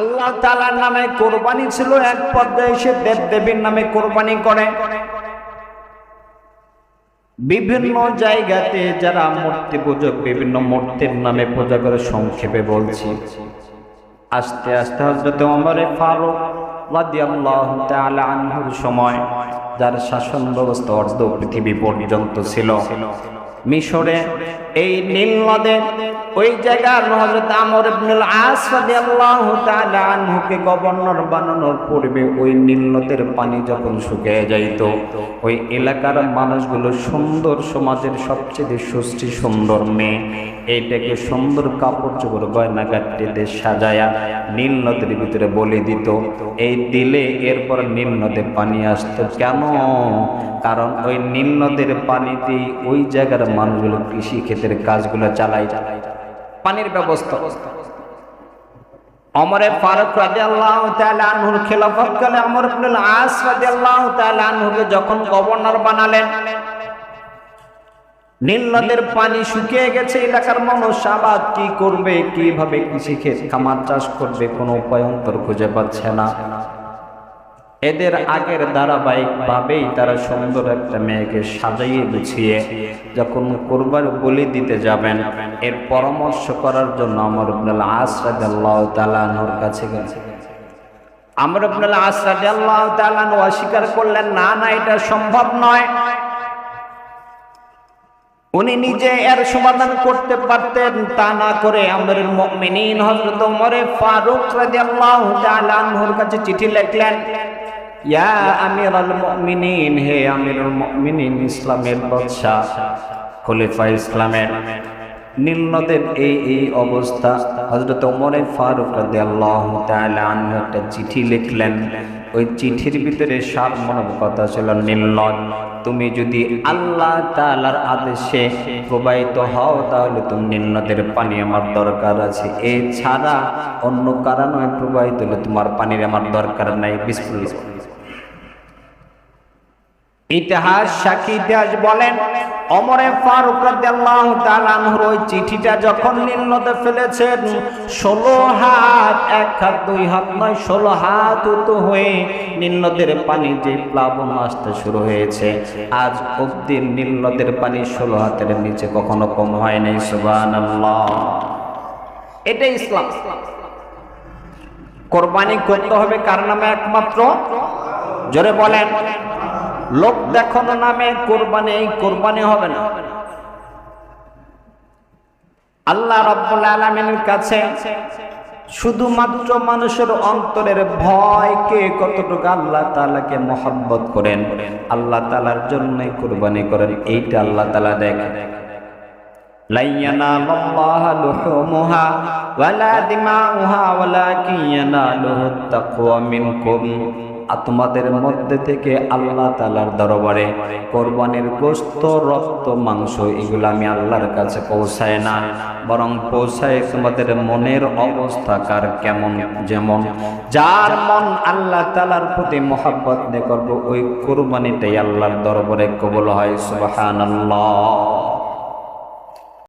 আল্লাহ তালার নামে কোরবানি ছিল এক পর্যায়ে সে দেব দেবীর নামে কোরবানি করে। বিভিন্ন জায়গাতে যারা মূর্তি পূজক, বিভিন্ন মূর্তির নামে পূজা করে সংক্ষেপে বলছি। আস্তে আস্তে হজরত ওমরে ফারুক সময়, যার শাসন ব্যবস্থা অর্ধ পৃথিবী পর্যন্ত ছিল। মিশরে, এই নীল নদে ওই জায়গার হযরত আমর ইবনুল আস রাদিয়াল্লাহু তাআলা আনহুকে গভর্নর বানানোর পূর্বে ওই নীল নদের পানি যখন শুকিয়ে যাইত, ওই এলাকার মানুষগুলো সুন্দর সমাজের সবচেয়ে সুষ্টি সুন্দর মেয়ে। এইটাকে সুন্দর কাপড় চোপড় গয়না গাটিতে সাজায়া নীল নদীর ভিতরে বলে দিত, এই দিলে এরপর নীল নদে পানি আসতো কেন? কারণ ওই নীল নদের পানিতেই ওই জায়গার মানুষগুলো কৃষি ক্ষেতের কাজগুলো চালাই পানির ব্যবস্থা। অমরে ফারুক তাআলা আনহুর আস তাআলা আনহুকে যখন গভর্নর বানালেন, নীল নদের পানি শুকিয়ে গেছে এলাকার মানুষ, আবাদ কি করবে? কীভাবে কৃষি ক্ষেত খামার চাষ করবে? কোনো উপায়ন্তর খুঁজে পাচ্ছে না। এদের আগের ধারাবাহিক ভাবেই তারা সুন্দর একটা মেয়েকে সাজাইয়ে গুছিয়ে যখন কোরবার বলি দিতে যাবেন, এর পরামর্শ করার জন্য আমার ইবনুল আস রাদিয়াল্লাহু তাআলা আনহুর কাছে গেছে আমর ইবনুল আস রাদিয়াল্লাহু তাআলা অস্বীকার করলেন, না না, এটা সম্ভব নয়। উনি নিজে এর সমাধান করতে পারতেন, তা না করে আমরের মুমিনিন হযরত ওমরে ফারুক রাদিয়াল্লাহু কাছে চিঠি লিখলেন ইয়া আমিরাল মুমিনিন, হে আমিরুল মুমিনিন, ইসলামের বাদশা, খলিফা ইসলামের নীল নদের এই এই অবস্থা। হযরত ওমরে ফারুক রাদিয়াল্লাহু তাআলা আনহু একটা চিঠি লিখলেন। ওই চিঠির ভিতরে সার মনোব কথা ছিল, নীল তুমি যদি আল্লাহ তালার আদেশে প্রবাহিত হও, তাহলে তুমি নীল পানি আমার দরকার আছে। এছাড়া অন্য কারণে প্রবাহিত হলে তোমার পানির আমার দরকার নাই। বিসমিল্লাহ। ইতিহাস সাক্ষী ইতিহাস বলেন অমরে ফারুক রাদিয়াল্লাহু তাআলা আনহুর ওই চিঠিটা যখন নীল নদে ফেলেছেন, ষোলো হাত, এক হাত, দুই হাত, নয়, ষোলো হাত উঁচু হয়ে নীল নদের পানি যে প্লাবন আসতে শুরু হয়েছে। আজ অব্দি নীল নদের পানি ষোলো হাতের নিচে কখনো কম হয় নাই, সুবহানাল্লাহ। এটাই ইসলাম। কোরবানি করতে হবে কার নামে একমাত্র? জোরে বলেন। লোক দেখানো নামে কোরবানি এই কোরবানি হবে না। আল্লাহ রব্বুল আলমিনের কাছে শুধুমাত্র মানুষের অন্তরের ভয়কে কতটুকু আল্লাহ তালাকে মোহাম্মত করেন, আল্লাহ তালার জন্যই কোরবানি করেন, এইটা আল্লাহ তালা দেখেন লাইয়ানাল আল্লাহ তোমাদের মধ্যে থেকে আল্লাহ তালার দরবারে কোরবানির গোস্ত রক্ত, মাংস এগুলো আমি আল্লাহর কাছে পৌঁছায় না। বরং পৌঁছায় তোমাদের মনের অবস্থা কার কেমন যেমন। যার মন আল্লাহ তালার প্রতি মহাব্বত নে করব, ওই কোরবানিটাই আল্লাহর দরবারে কবল হয়, সুবহানাল্লাহ।